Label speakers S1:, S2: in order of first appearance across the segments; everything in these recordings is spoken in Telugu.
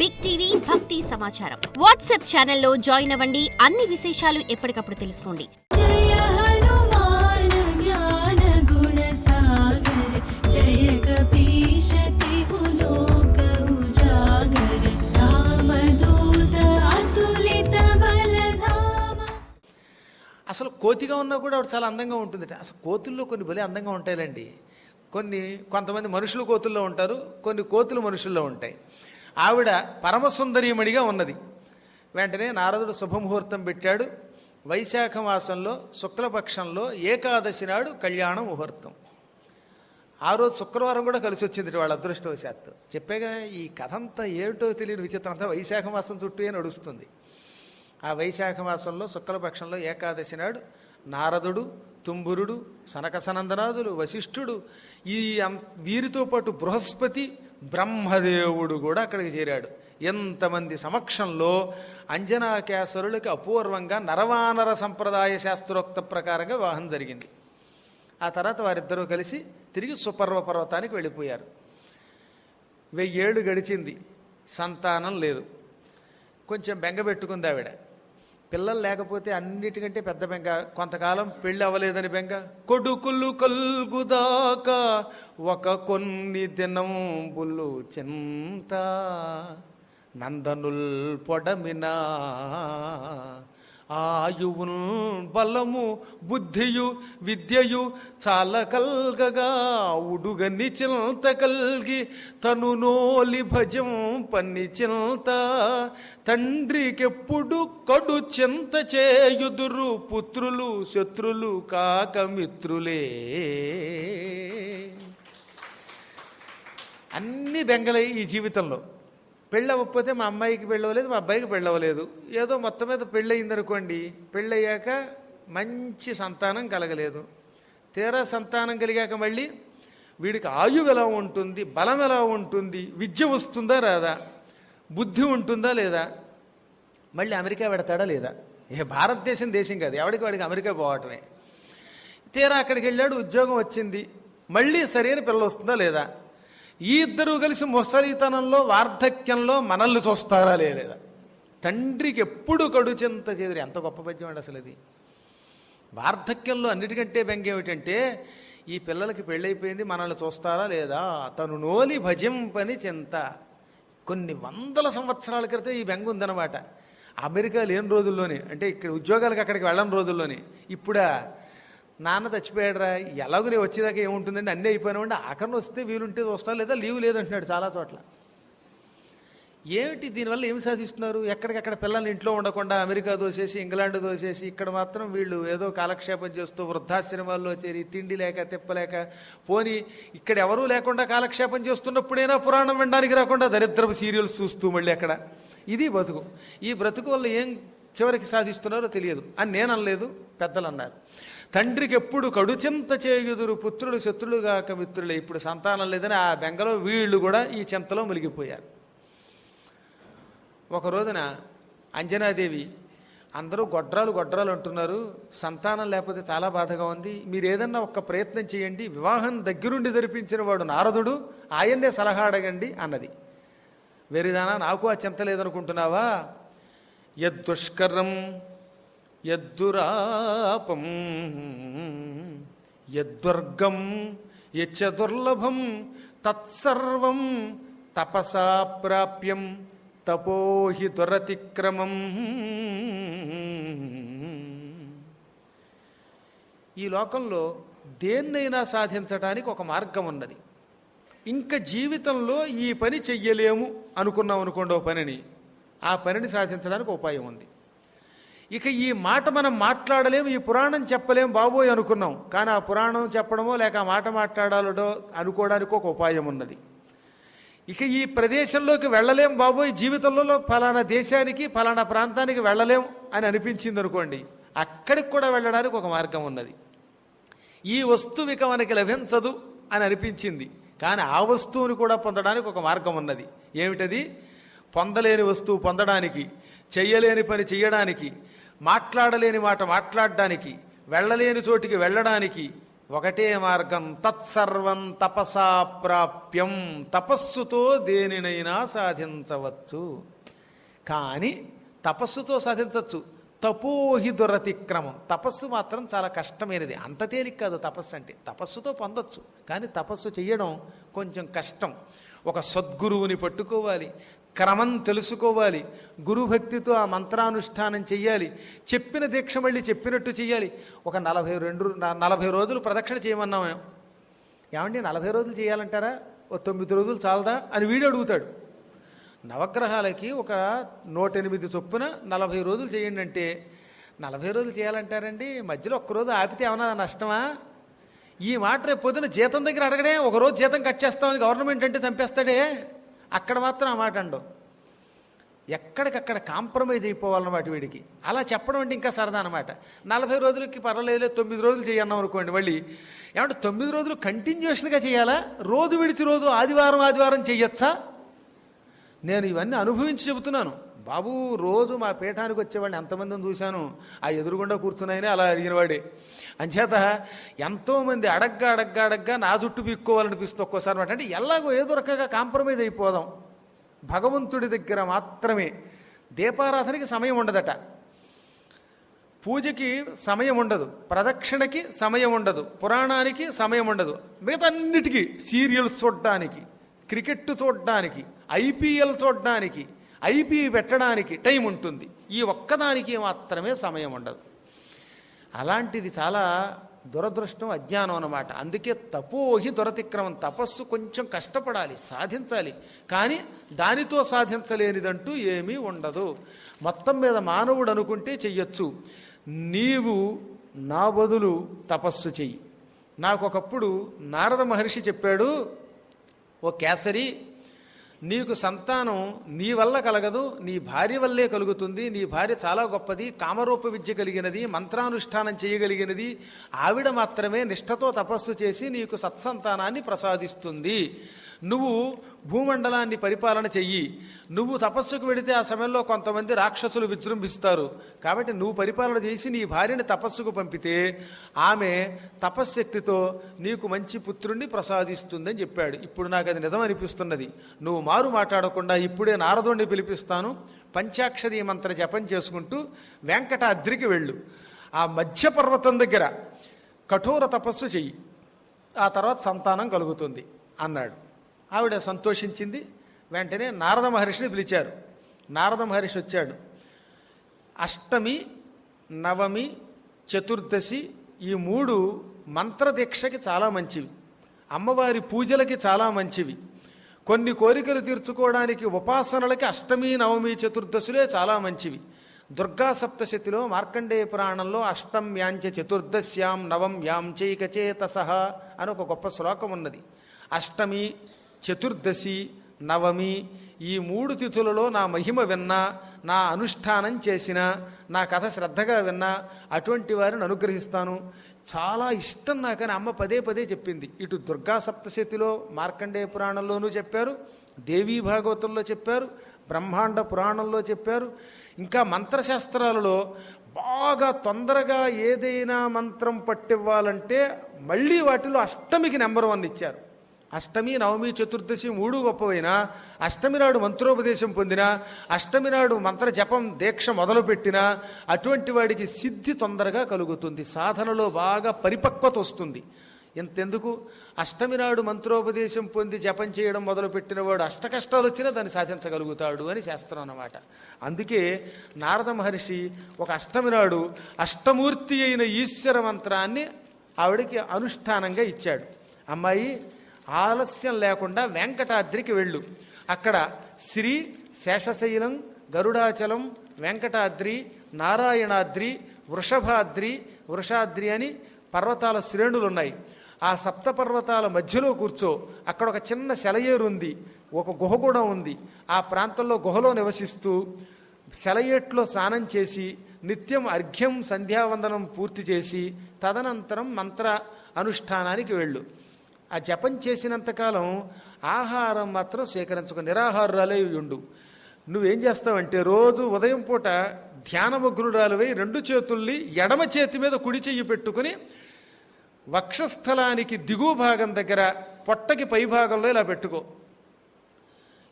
S1: బిగ్ టీవీ భక్తి సమాచారం వాట్సాప్ ఛానల్లో జాయిన్ అవ్వండి. అన్ని విశేషాలు ఎప్పటికప్పుడు తెలుసుకోండి.
S2: అసలు కోతిగా ఉన్నా కూడా ఆవిడ చాలా అందంగా ఉంటుంది అసలు కోతుల్లో కొన్ని భలే అందంగా ఉంటాయిలండి. కొన్ని కొంతమంది మనుషులు కోతుల్లో ఉంటారు కొన్ని కోతులు మనుషుల్లో ఉంటాయి. ఆవిడ పరమసుందరీమణిగా ఉన్నది. వెంటనే నారదుడు శుభముహూర్తం పెట్టాడు. వైశాఖ మాసంలో శుక్లపక్షంలో ఏకాదశి నాడు కళ్యాణ ముహూర్తం. ఆ రోజు శుక్రవారం కూడా కలిసి వచ్చింది వాళ్ళ అదృష్టవశాత్తు. చెప్పాగా ఈ కథ అంతా ఏమిటో తెలియని విచిత్రం అంతా వైశాఖ మాసం చుట్టూ నడుస్తుంది. ఆ వైశాఖ మాసంలో శుక్లపక్షంలో ఏకాదశి నాడు నారదుడు తుంబురుడు సనకసనందనాథులు వశిష్ఠుడు ఈ వీరితో పాటు బృహస్పతి బ్రహ్మదేవుడు కూడా అక్కడికి చేరాడు. ఎంతమంది సమక్షంలో అంజనాకేసరులకి అపూర్వంగా నరవానర సంప్రదాయ శాస్త్రోక్త ప్రకారంగా వివాహం జరిగింది. ఆ తర్వాత వారిద్దరూ కలిసి తిరిగి సుపర్వ పర్వతానికి వెళ్ళిపోయారు. వెయ్యేళ్ళు గడిచింది. సంతానం లేదు. కొంచెం బెంగ పెట్టుకుంది ఆవిడ. పిల్లలు లేకపోతే అన్నిటికంటే పెద్ద బెంగ. కొంతకాలం పెళ్ళి అవ్వలేదని బెంగ. కొడుకులు కల్గుదాకా ఒక కొన్ని దినంబులు చింత నందనుల్ పొడమినా. ఆయువున్ బలము బుద్ధియు విద్యయు చాల కల్గగా ఉడుగని చింత కల్గి తను నోలి భజం పన్ని చింత. తండ్రికెప్పుడు కడు చింత చేయుదురు పుత్రులు శత్రులు కాక మిత్రులే. అన్ని బెంగలే ఈ జీవితంలో. పెళ్ళి మా అమ్మాయికి పెళ్ళవలేదు మా అబ్బాయికి పెళ్ళవలేదు ఏదో మొత్తం మీద పెళ్ళయిందనుకోండి పెళ్ళయ్యాక మంచి సంతానం కలగలేదు. తీరా సంతానం కలిగాక మళ్ళీ వీడికి ఆయువు ఎలా ఉంటుంది బలం ఎలా ఉంటుంది విద్య వస్తుందా రాదా బుద్ధి ఉంటుందా లేదా మళ్ళీ అమెరికా పెడతాడా లేదా? ఏ భారతదేశం దేశం కాదు ఎవడికి వాడికి అమెరికా పోవటమే. తీరా అక్కడికి వెళ్ళాడు ఉద్యోగం వచ్చింది మళ్ళీ సరైన పిల్లలు వస్తుందా లేదా? ఈ ఇద్దరు కలిసి ముసలితనంలో వార్ధక్యంలో మనల్ని చూస్తారా లేదా? తండ్రికి ఎప్పుడు కడుచింత చేదురు. ఎంత గొప్ప పద్యం అండి అసలు అది వార్ధక్యంలో అన్నిటికంటే బెంగ ఏమిటంటే ఈ పిల్లలకి పెళ్ళైపోయింది మనల్ని చూస్తారా లేదా? తను నోలి భజింపని చింత. కొన్ని వందల సంవత్సరాల క్రితం ఈ బెంగ ఉందన్నమాట. అమెరికా లేని రోజుల్లోనే అంటే ఇక్కడ ఉద్యోగాలకు అక్కడికి వెళ్ళని రోజుల్లోనే ఇప్పుడా నాన్న చచ్చిపోయాడురా ఎలాగో నేను వచ్చేదాకా ఏముంటుందండి? అన్నీ అయిపోయినామండి ఆఖరణ వస్తే వీలుంటే వస్తా లేదా లీవ్ లేదంటున్నాడు చాలా చోట్ల. ఏమిటి దీనివల్ల ఏమి సాధిస్తున్నారు? ఎక్కడికక్కడ పిల్లల్ని ఇంట్లో ఉండకుండా అమెరికా దోసేసి ఇంగ్లాండ్ దోసేసి ఇక్కడ మాత్రం వీళ్ళు ఏదో కాలక్షేపం చేస్తూ వృద్ధాశ్రమాల్లో చేరి తిండి లేక తిప్పలేక పోని ఇక్కడ ఎవరూ లేకుండా కాలక్షేపం చేస్తున్నప్పుడైనా పురాణం వినడానికి రాకుండా దరిద్రపు సీరియల్స్ చూస్తూ మళ్ళీ అక్కడ. ఇది బతుకు. ఈ బ్రతుకు వల్ల ఏం చివరికి సాధిస్తున్నారో తెలియదు. అని నేను అనలేదు పెద్దలు అన్నారు. తండ్రికి ఎప్పుడు కడుచింత చేయుదురు పుత్రులు శత్రులుగాక మిత్రులే. ఇప్పుడు సంతానం లేదని ఆ బెంగలో వీళ్ళు కూడా ఈ చింతలో మునిగిపోయారు. ఒక రోజున అంజనాదేవి అందరూ గొడ్రాలు గొడ్రాలు అంటున్నారు సంతానం లేకపోతే చాలా బాధగా ఉంది మీరు ఏదన్నా ఒక్క ప్రయత్నం చేయండి వివాహం దగ్గరుండి జరిపించిన వాడు నారదుడు ఆయన్నే సలహా అడగండి అన్నది. వెరిదానా నాకు ఆ చింత లేదనుకుంటున్నావా? యద్దుష్కరం యద్దురాపం యద్వర్గం యచ్చ దుర్లభం తత్సర్వం తపసా ప్రాప్యం తపోహి దురతిక్రమం. ఈ లోకంలో దేన్నైనా సాధించడానికి ఒక మార్గం ఉన్నది. ఇంకా జీవితంలో ఈ పని చెయ్యలేము అనుకున్నాం అనుకోండి ఓ పనిని. ఆ పనిని సాధించడానికి ఉపాయం ఉంది. ఇక ఈ మాట మనం మాట్లాడలేము ఈ పురాణం చెప్పలేము బాబోయ్ అనుకున్నాం. కానీ ఆ పురాణం చెప్పడమో లేక ఆ మాట మాట్లాడాలడో అనుకోవడానికి ఒక ఉపాయం ఉన్నది. ఇక ఈ ప్రదేశంలోకి వెళ్ళలేం బాబోయ్ జీవితంలో ఫలానా దేశానికి ఫలానా ప్రాంతానికి వెళ్ళలేం అని అనిపించింది అనుకోండి అక్కడికి కూడా వెళ్ళడానికి ఒక మార్గం ఉన్నది. ఈ వస్తువు ఇక మనకి లభించదు అని అనిపించింది కానీ ఆ వస్తువుని కూడా పొందడానికి ఒక మార్గం ఉన్నది. ఏమిటది? పొందలేని వస్తువు పొందడానికి చెయ్యలేని పని చెయ్యడానికి మాట్లాడలేని మాట మాట్లాడడానికి వెళ్ళలేని చోటికి వెళ్ళడానికి ఒకటే మార్గం. తత్సర్వం తపసా ప్రాప్యం. తపస్సుతో దేనినైనా సాధించవచ్చు. కానీ తపస్సుతో సాధించవచ్చు. తపోహి దురతిక్రమం. తపస్సు మాత్రం చాలా కష్టమైనది. అంత తేలిక కాదు తపస్సు అంటే. తపస్సుతో పొందొచ్చు. కానీ తపస్సు చేయడం కొంచెం కష్టం. ఒక సద్గురువుని పట్టుకోవాలి. క్రమం తెలుసుకోవాలి. గురుభక్తితో ఆ మంత్రానుష్ఠానం చెయ్యాలి. చెప్పిన దీక్ష మళ్ళీ చెప్పినట్టు చెయ్యాలి. ఒక నలభై రెండు నలభై రోజులు ప్రదక్షిణ చేయమన్నాం మేము. ఏమండి నలభై రోజులు చేయాలంటారా? ఓ తొమ్మిది రోజులు చాలదా అని వీడు అడుగుతాడు. నవగ్రహాలకి ఒక నూట ఎనిమిది చొప్పున నలభై రోజులు చేయండి అంటే నలభై రోజులు చేయాలంటారండి? మధ్యలో ఒక్కరోజు ఆపితే ఏమన్నా నష్టమా? ఈ మాట రేపు పొద్దున జీతం దగ్గర అడగడే ఒక రోజు జీతం కట్ చేస్తామని గవర్నమెంట్ అంటే చంపేస్తాడే? అక్కడ మాత్రం ఆ మాట అండవు. ఎక్కడికక్కడ కాంప్రమైజ్ అయిపోవాలన్నమాట వీడికి. అలా చెప్పడం అంటే ఇంకా సరదా అనమాట నలభై రోజులకి పర్వాలేదులే తొమ్మిది రోజులు చేయన్నాం అనుకోండి మళ్ళీ. ఏమంటే తొమ్మిది రోజులు కంటిన్యూషన్గా చేయాలా? రోజు విడిచి రోజు ఆదివారం ఆదివారం చేయొచ్చా? నేను ఇవన్నీ అనుభవించి చెబుతున్నాను. బాబు రోజు మా పీఠానికి వచ్చేవాడిని ఎంతమందిని చూశాను? ఆ ఎదురుగుండా కూర్చున్నాయని అలా అడిగినవాడే. అంచేత ఎంతోమంది అడగ్గా అడగ్గా అడగ్గా నా జుట్టు పీక్కోవాలనిపిస్తుంది ఒక్కోసారి అనమాట అంటే ఎలాగో ఏదో రకంగా కాంప్రమైజ్ అయిపోదాం. భగవంతుడి దగ్గర మాత్రమే. దీపారాధనకి సమయం ఉండదట. పూజకి సమయం ఉండదు. ప్రదక్షిణకి సమయం ఉండదు. పురాణానికి సమయం ఉండదు. మిగతా అన్నిటికీ సీరియల్స్ చూడడానికి క్రికెట్ చూడడానికి ఐపీఎల్ చూడడానికి ఐపీ పెట్టడానికి టైం ఉంటుంది. ఈ ఒక్కదానికి మాత్రమే సమయం ఉండదు. అలాంటిది చాలా దురదృష్టం అజ్ఞానం అన్నమాట. అందుకే తపోహి దురతిక్రమం తపస్సు కొంచెం కష్టపడాలి సాధించాలి. కానీ దానితో సాధించలేనిదంటూ ఏమీ ఉండదు. మొత్తం మీద మానవుడు అనుకుంటే చెయ్యొచ్చు. నీవు నా బదులు తపస్సు చెయ్యి. నాకు ఒకప్పుడు నారద మహర్షి చెప్పాడు ఓ కేసరి నీకు సంతానం నీ వల్ల కలగదు నీ భార్య వల్లే కలుగుతుంది నీ భార్య చాలా గొప్పది కామరూప విద్య కలిగినది మంత్రానుష్ఠానం చేయగలిగినది ఆవిడ మాత్రమే నిష్ఠతో తపస్సు చేసి నీకు సత్సంతానాన్ని ప్రసాదిస్తుంది. నువ్వు భూమండలాన్ని పరిపాలన చెయ్యి. నువ్వు తపస్సుకు వెడితే ఆ సమయంలో కొంతమంది రాక్షసులు విజృంభిస్తారు. కాబట్టి నువ్వు పరిపాలన చేసి నీ భార్యని తపస్సుకు పంపితే ఆమె తపశ్శక్తితో నీకు మంచి పుత్రుణ్ణి ప్రసాదిస్తుందని చెప్పాడు. ఇప్పుడు నాకు అది నిజం అనిపిస్తున్నది. నువ్వు మారు మాట్లాడకుండా ఇప్పుడే నారదుణ్ణి పిలిపిస్తాను. పంచాక్షరీ మంత్ర జపం చేసుకుంటూ వెంకటాద్రికి వెళ్ళు. ఆ మధ్య పర్వతం దగ్గర కఠోర తపస్సు చెయ్యి. ఆ తర్వాత సంతానం కలుగుతుంది అన్నాడు. ఆవిడ సంతోషించింది. వెంటనే నారద మహర్షిని పిలిచారు. నారద మహర్షి వచ్చాడు. అష్టమి నవమి చతుర్దశి ఈ మూడు మంత్రదీక్షకి చాలా మంచివి. అమ్మవారి పూజలకి చాలా మంచివి. కొన్ని కోరికలు తీర్చుకోవడానికి ఉపాసనలకి అష్టమి నవమి చతుర్దశులే చాలా మంచివి. దుర్గా సప్తశతిలో మార్కండేయ పురాణంలో అష్టం యాంచ చతుర్దశ్యాం నవం యాంచైకచేతస అని ఒక గొప్ప శ్లోకం ఉన్నది అష్టమి చతుర్దశి నవమి ఈ మూడు తిథులలో నా మహిమ విన్నా నా అనుష్ఠానం చేసిన నా కథ శ్రద్ధగా విన్నా అటువంటి వారిని అనుగ్రహిస్తాను. చాలా ఇష్టం నాకని అమ్మ పదే పదే చెప్పింది. ఇటు దుర్గా సప్తశతిలో మార్కండేయ పురాణంలోనూ చెప్పారు దేవీ భాగవతంలో చెప్పారు బ్రహ్మాండ పురాణంలో చెప్పారు. ఇంకా మంత్రశాస్త్రాలలో బాగా తొందరగా ఏదైనా మంత్రం పట్టివ్వాలంటే మళ్ళీ వాటిలో అష్టమికి నెంబర్ వన్ ఇచ్చారు. అష్టమి నవమి చతుర్దశి మూడు గొప్పవైనా అష్టమి నాడు మంత్రోపదేశం పొందినా అష్టమి నాడు మంత్ర జపం దీక్ష మొదలుపెట్టినా అటువంటి వాడికి సిద్ధి తొందరగా కలుగుతుంది. సాధనలో బాగా పరిపక్వత వస్తుంది. ఎంతెందుకు? అష్టమి నాడు మంత్రోపదేశం పొంది జపం చేయడం మొదలుపెట్టిన వాడు అష్టకష్టాలు వచ్చినా దాన్ని సాధించగలుగుతాడు అని శాస్త్రం అన్నమాట. అందుకే నారద మహర్షి ఒక అష్టమి నాడు అష్టమూర్తి అయిన ఈశ్వర మంత్రాన్ని ఆవిడకి అనుష్ఠానంగా ఇచ్చాడు. అమ్మాయి ఆలస్యం లేకుండా వెంకటాద్రికి వెళ్ళు. అక్కడ శ్రీ శేషశైలం గరుడాచలం వెంకటాద్రి నారాయణాద్రి వృషభాద్రి వృషాద్రి అని పర్వతాల శ్రేణులు ఉన్నాయి ఆ సప్త పర్వతాల మధ్యలో కూర్చో. అక్కడ ఒక చిన్న సెలయేరు ఉంది ఒక గుహ కూడా ఉంది. ఆ ప్రాంతంలో గుహలో నివసిస్తూ సెలయేట్లో స్నానం చేసి నిత్యం అర్ఘ్యం సంధ్యావందనం పూర్తి చేసి తదనంతరం మంత్ర అనుష్ఠానానికి వెళ్ళు. ఆ జపం చేసినంతకాలం ఆహారం మాత్రం సేకరించుకో నిరాహారాలే ఉండు. నువ్వేం చేస్తావంటే రోజు ఉదయం పూట ధ్యానమగ్నురాలువై రెండు చేతుల్ని ఎడమ చేతి మీద కుడి చెయ్యి పెట్టుకుని వక్షస్థలానికి దిగువ భాగం దగ్గర పొట్టకి పై భాగంలో ఇలా పెట్టుకో.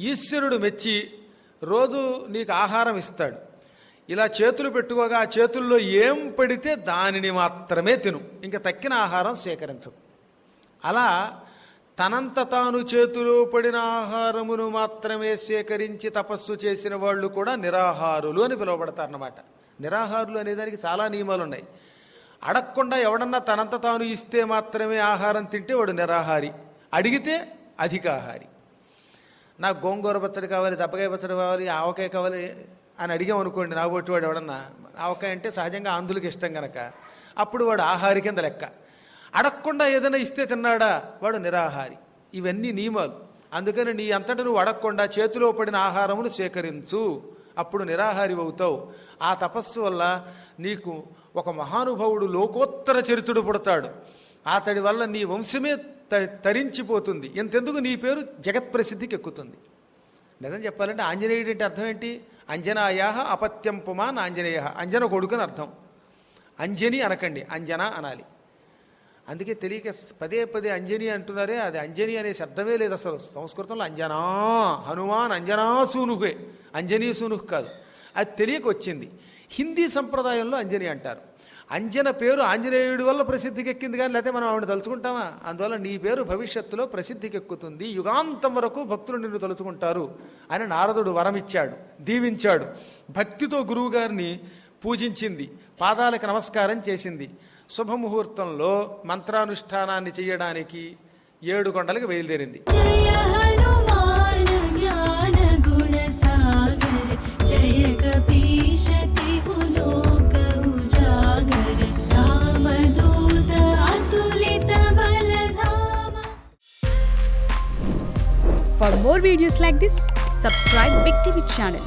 S2: ఈశ్వరుడు మెచ్చి రోజు నీకు ఆహారం ఇస్తాడు. ఇలా చేతులు పెట్టుకోగా ఆ చేతుల్లో ఏం పడితే దానిని మాత్రమే తిను. ఇంకా తక్కిన ఆహారం స్వీకరించవు అలా తనంత తాను చేతిలో పడిన ఆహారమును మాత్రమే సేకరించి తపస్సు చేసిన వాళ్ళు కూడా నిరాహారులు అని పిలువబడతారన్నమాట. నిరాహారులు అనేదానికి చాలా నియమాలు ఉన్నాయి అడగకుండా ఎవడన్నా తనంత తాను ఇస్తే మాత్రమే ఆహారం తింటే వాడు నిరాహారి. అడిగితే అధికాహారి. నాకు గోంగూర పచ్చడి కావాలి దప్పకాయ పచ్చడి కావాలి ఆవకాయ కావాలి అని అడిగాం అనుకోండి నా వాడు ఎవడన్నా ఆవకాయ అంటే సహజంగా ఆంధ్రులకు ఇష్టం కనుక అప్పుడు వాడు ఆహారి కింద లెక్క. అడగకుండా ఏదైనా ఇస్తే తిన్నాడా? వాడు నిరాహారి. ఇవన్నీ నియమాలు. అందుకని నీ అంతట నువ్వు అడగకుండా చేతిలో పడిన ఆహారమును సేకరించు. అప్పుడు నిరాహారి అవుతావు. ఆ తపస్సు వల్ల నీకు ఒక మహానుభావుడు లోకోత్తర చరిత్రుడు పుడతాడు. అతడి వల్ల నీ వంశమే త- తరించిపోతుంది. ఇంతెందుకు నీ పేరు జగత్ప్రసిద్ధికి ఎక్కుతుంది. నిజం చెప్పాలంటే ఆంజనేయుడు అంటే అర్థం ఏంటి? అంజనాయా అపత్యం పుమాన్ ఆంజనేయ. అంజన కొడుకుని అర్థం. అంజని అనకండి. అంజన అనాలి. అందుకే తెలియక పదే పదే అంజని అంటున్నారే అది అంజని అనే శబ్దమే లేదు అసలు. సంస్కృతంలో అంజనా హనుమాన్ అంజనా సూనుహే. అంజనీ సూనుహ్ కాదు. అది తెలియక వచ్చింది. హిందీ సంప్రదాయంలో అంజని అంటారు. అంజన పేరు ఆంజనేయుడి వల్ల ప్రసిద్ధికి ఎక్కింది కానీ లేకపోతే మనం ఆవిడ తలుచుకుంటామా? అందువల్ల నీ పేరు భవిష్యత్తులో ప్రసిద్ధికి ఎక్కుతుంది యుగాంతం వరకు భక్తులు నిన్ను తలుచుకుంటారు అని నారదుడు వరమిచ్చాడు దీవించాడు. భక్తితో గురువుగారిని పూజించింది పాదాలకు నమస్కారం చేసింది. శుభముహూర్తంలో మంత్రానుష్ఠానాన్ని చేయడానికి ఏడు కొండలకు బయలుదేరింది.
S3: For more videos like this, subscribe Big TV channel.